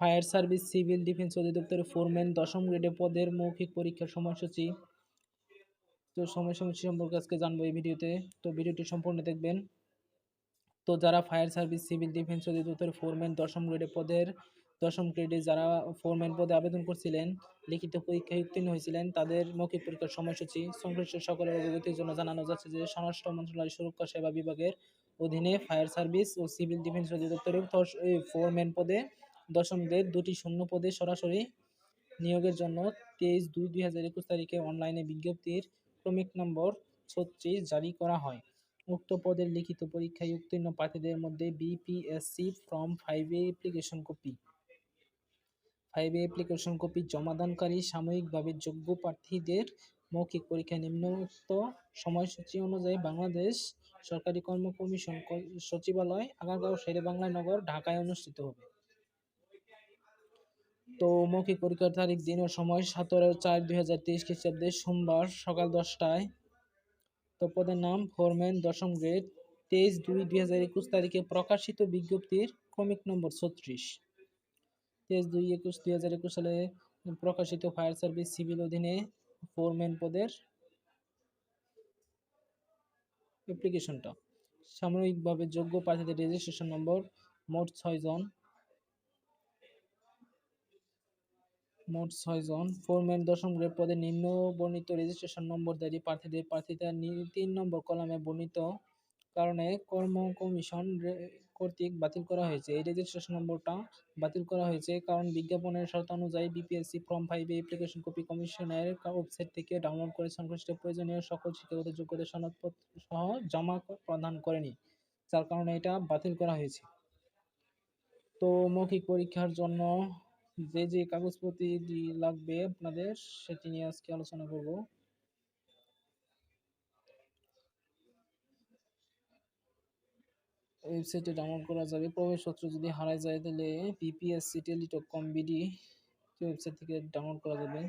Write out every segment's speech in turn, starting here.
Fire service, civil defence অধিদপ্তরের foreman, দশম গ্রেডে পদের মৌখিক পরীক্ষার সময়সূচি। তো সময়সূচি সম্পর্কে আজকে জানব এই ভিডিওতে। তো ভিডিওটি সম্পূর্ণ দেখবেন। তো যারা ফায়ার সার্ভিস, সিভিল ডিফেন্স অধিদপ্তরের ফোরম্যান, দশম গ্রেডে পদের, দশম গ্রেডে যারা ফোরম্যান পদে আবেদন করছিলেন, লিখিত পরীক্ষায় উত্তীর্ণ হয়েছিলেন, তাদের মৌখিক পরীক্ষার সময়সূচি সংশ্লিষ্ট সকলের অবগতির জন্য জানানো যাচ্ছে যে, স্বরাষ্ট্র মন্ত্রণালয়, সুরক্ষা, সেবা বিভাগের অধীনে ফায়ার সার্ভিস ও সিভিল ডিফেন্স অধিদপ্তরের ফোরম্যান পদে দশম গ্রেড দুটি শূন্য পদে সরাসরি নিয়োগের জন্য তেইশ দুই দুই হাজার একুশ তারিখে অনলাইনে বিজ্ঞপ্তির ক্রমিক নম্বর ছত্রিশ জারি করা হয়। উক্ত পদের লিখিত পরীক্ষায় উত্তীর্ণ প্রার্থীদের মধ্যে বিপিএসসি ফর্ম ফাইভে অ্যাপ্লিকেশন কপি ফাইভে অ্যাপ্লিকেশন কপি জমাদানকারী সাময়িকভাবে যোগ্য প্রার্থীদের মৌখিক পরীক্ষা নিম্নোক্ত সময়সূচি অনুযায়ী বাংলাদেশ সরকারি কর্ম কমিশন সচিবালয়, আগারগাঁও শেরে বাংলা নগর, ঢাকায় অনুষ্ঠিত হবে। তো মৌখিক পরীক্ষার তারিখ দিন ও সময় সতেরো চার দুই হাজার তেইশ খ্রিস্টাব্দে সোমবার সকাল দশটায়। তো পদের নাম ফোরম্যান দশম গ্রেড, তেইশ দুই দুই হাজার একুশ তারিখে প্রকাশিত বিজ্ঞপ্তির ক্রমিক নম্বর ছত্রিশ। তেইশ দুই একুশ দুই হাজার একুশ সালে প্রকাশিত ফায়ার সার্ভিস সিভিল অধীনে ফোরম্যান পদের অ্যাপ্লিকেশনটা সাময়িকভাবে যোগ্য প্রার্থীদের রেজিস্ট্রেশন নম্বর মোট ছয়জন মোট ছয়জন ফোরম্যান দশম গ্রেড পদে নিম্ন বর্ণিত রেজিস্ট্রেশন নম্বর নম্বরধারী প্রার্থীদের প্রার্থিতা তিন নম্বর কলামে বর্ণিত কারণে কর্ম কমিশন কর্তৃক বাতিল করা হয়েছে। এই রেজিস্ট্রেশন নম্বরটা বাতিল করা হয়েছে কারণ বিজ্ঞাপনের শর্ত অনুযায়ী বিপিএসসি ফর্ম ফাইভে অ্যাপ্লিকেশন কপি কমিশনের ওয়েবসাইট থেকে ডাউনলোড করে সংশ্লিষ্ট প্রয়োজনীয় সকল শিক্ষাগত যোগ্যতা সনদপত্র সহ জমা প্রদান করেনি, যার কারণে এটা বাতিল করা হয়েছে। তো মৌখিক পরীক্ষার জন্য যে যে কাগজপত্র লাগবে আপনাদের, সেটি নিয়ে আজকে আলোচনা করব। ওয়েবসাইটে ডাউনলোড করা যাবে। প্রবেশপত্র যদি হারায় যায়, তাহলে BPSC Teletalk com BD website থেকে ডাউনলোড করা যাবে।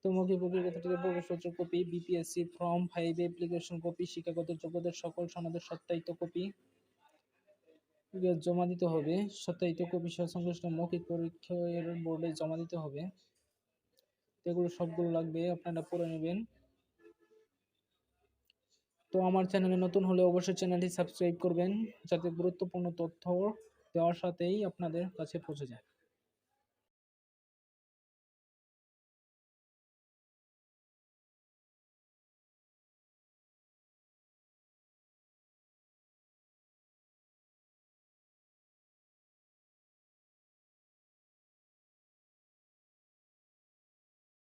তো মৌখিক থেকে প্রবেশপত্র copy BPSC form five application copy শিক্ষাগত যোগ্যতার সকল সনদের সত্যায়িত কপি। জমা দিতে হবে সত্যায়িত কপি সহ সংশ্লিষ্ট মৌখিক পরীক্ষার বোর্ডে জমা দিতে হবে। এগুলো সবগুলো লাগবে, আপনারা পড়ে নেবেন। তো আমার চ্যানেলে নতুন হলে অবশ্যই চ্যানেলটি সাবস্ক্রাইব করবেন, যাতে গুরুত্বপূর্ণ তথ্য দেওয়ার সাথেই আপনাদের কাছে পৌঁছে যায়।